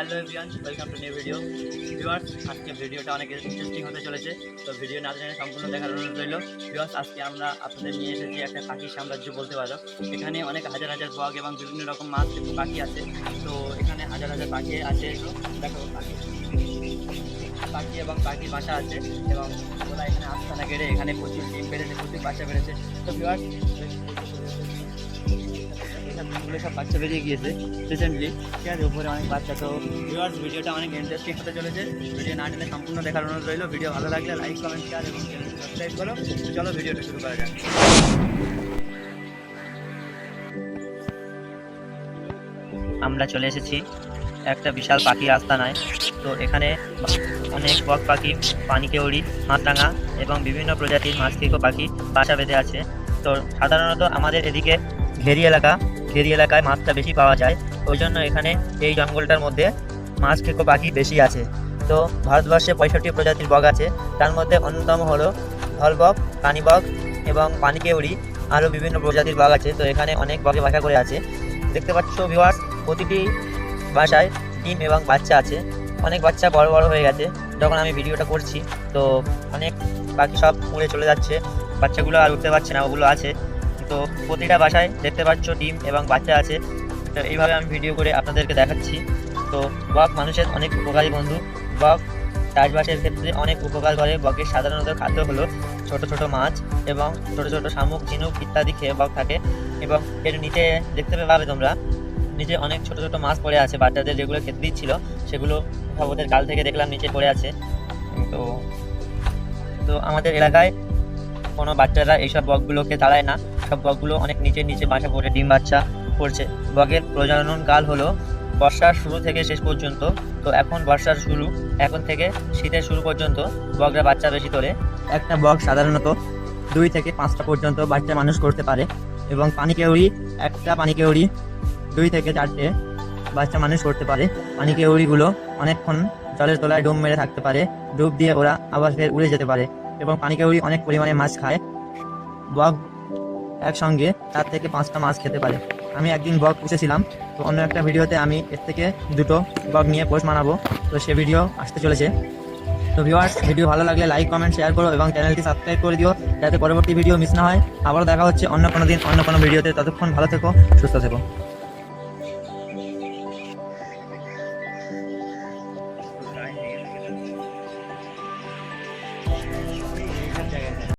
Hello everyone welcome to new video viewers আজকে ভিডিওটা অনেক ইন্টারেস্টিং হতে চলেছে। তো ভিডিও না জেনে সম্পূর্ণ দেখার অনুরোধ রইল। ভিউয়ার্স আজকে আমরা আপনাদের নিয়ে এসেছি একটা পাখির সাম্রাজ্য বলতে পারো। এখানে অনেক হাজার হাজার বগ এবং বিভিন্ন রকম মাছ এবং পাখি আছে। তো এখানে হাজার হাজার পাখি আছে। দেখো, পাখি। পাখি এবং পাখির বাসা আছে এবং ওরা এখানে আস্তানা গেড়ে এখানে প্রচুর ডিম বেড়েছে, প্রচুর বাসা বেড়েছে। তো ভিউয়ার্স এগুলো সব বাচ্চা বেরিয়ে গিয়েছে রিসেন্টলি ঠিক আছে, উপরে অনেক বাচ্চা। তো ভিউয়ার্স ভিডিওটা অনেক ইন্টারেস্টিং হতে চলেছে। ভিডিও না টেনে সম্পূর্ণ দেখার অনুরোধ রইল। ভিডিও ভালো লাগলে লাইক কমেন্ট শেয়ার এবং সাবস্ক্রাইব করো। চলো ভিডিওটা শুরু করা যাক। আমরা চলে এসেছি একটা বিশাল পাখি আস্তানায়। তো এখানে অনেক বক পাখি পানিকেউড়ি মাছরাঙা এবং বিভিন্ন প্রজাতির মাছকিকো পাখি বাসা বেঁধে আছে। তো সাধারণত আমাদের এদিকে ঘেরি এলাকা ঘেরি এলাকায় মাছটা বেশি পাওয়া যায়। ওই জন্য এখানে এই জঙ্গলটার মধ্যে মাছ খেকো পাখি বেশি আছে। তো ভারতবর্ষে পঁয়ষট্টি প্রজাতির বগ আছে। তার মধ্যে অন্যতম হলো ধলবগ কানিবগ এবং পানিকেউড়ি আরও বিভিন্ন প্রজাতির বাঘ আছে। তো এখানে অনেক বগে বাসা করে আছে। দেখতে পাচ্ছ ভিওয়ার্স প্রতিটি বাসায় ডিম এবং বাচ্চা আছে। অনেক বাচ্চা বড় বড় হয়ে গেছে। যখন আমি ভিডিওটা করছি, তো অনেক পাখি সব উড়ে চলে যাচ্ছে। বাচ্চাগুলো আর উঠতে পারছে না, ওগুলো আছে। তো প্রতিটা বাসায় দেখতে পাচ্ছ ডিম এবং বাচ্চা আছে। তো এইভাবে আমি ভিডিও করে আপনাদেরকে দেখাচ্ছি। তো বক মানুষের অনেক উপকারী বন্ধু। বক চাষবাসের ক্ষেত্রে অনেক উপকার করে। বকের সাধারণত খাদ্য হলো ছোট ছোট মাছ এবং ছোট ছোট শামুক, ঝিনুক ইত্যাদি খেয়ে বক থাকে এবং এর নিচে দেখতে পাবে তোমরা, নিচে অনেক ছোট ছোট মাছ পড়ে আছে। বাচ্চাদের যেগুলো খেতে দিচ্ছিল, সেগুলো ওদের কাল থেকে দেখলাম নিচে পড়ে আছে। তো তো আমাদের এলাকায় কোনো বাচ্চারা এইসব বকগুলোকে দাঁড়ায় না। সব বকগুলো অনেক নিচে নিচে বাসা করে ডিম বাচ্চা করছে বকের প্রজনন কাল হলো বর্ষার শুরু থেকে শেষ পর্যন্ত। তো এখন বর্ষার শুরু, এখন থেকে শীতের শুরু পর্যন্ত বকরা বাচ্চা বেশি তোলে। একটা বক সাধারণত দুই থেকে পাঁচটা পর্যন্ত বাচ্চা মানুষ করতে পারে এবং পানি কেউড়ি একটা পানি কেউড়ি দুই থেকে চারটে বাচ্চা মানুষ করতে পারে। পানি কেউড়িগুলো অনেকক্ষণ জলের তলায় ডুব মেরে থাকতে পারে, ডুব দিয়ে ওরা আবার ফের উড়ে যেতে পারে এবং পানি কেউড়ি অনেক পরিমাণে মাছ খায়। বক একসঙ্গে চার থেকে পাঁচটা মাছ খেতে পারে। আমি একদিন বগ পুষেছিলাম তো অন্য একটা ভিডিওতে আমি এর থেকে দুটো বগ নিয়ে পোস্ট বানাবো। তো সে ভিডিও আসতে চলেছে। তো ভিউয়ার্স ভিডিও ভালো লাগলে লাইক কমেন্ট শেয়ার করো এবং চ্যানেলটি সাবস্ক্রাইব করে দিও যাতে পরবর্তী ভিডিও মিস না হয়। আবারও দেখা হচ্ছে অন্য কোনো দিন, অন্য কোনো ভিডিওতে। ততক্ষণ ভালো থেকো, সুস্থ থেকো।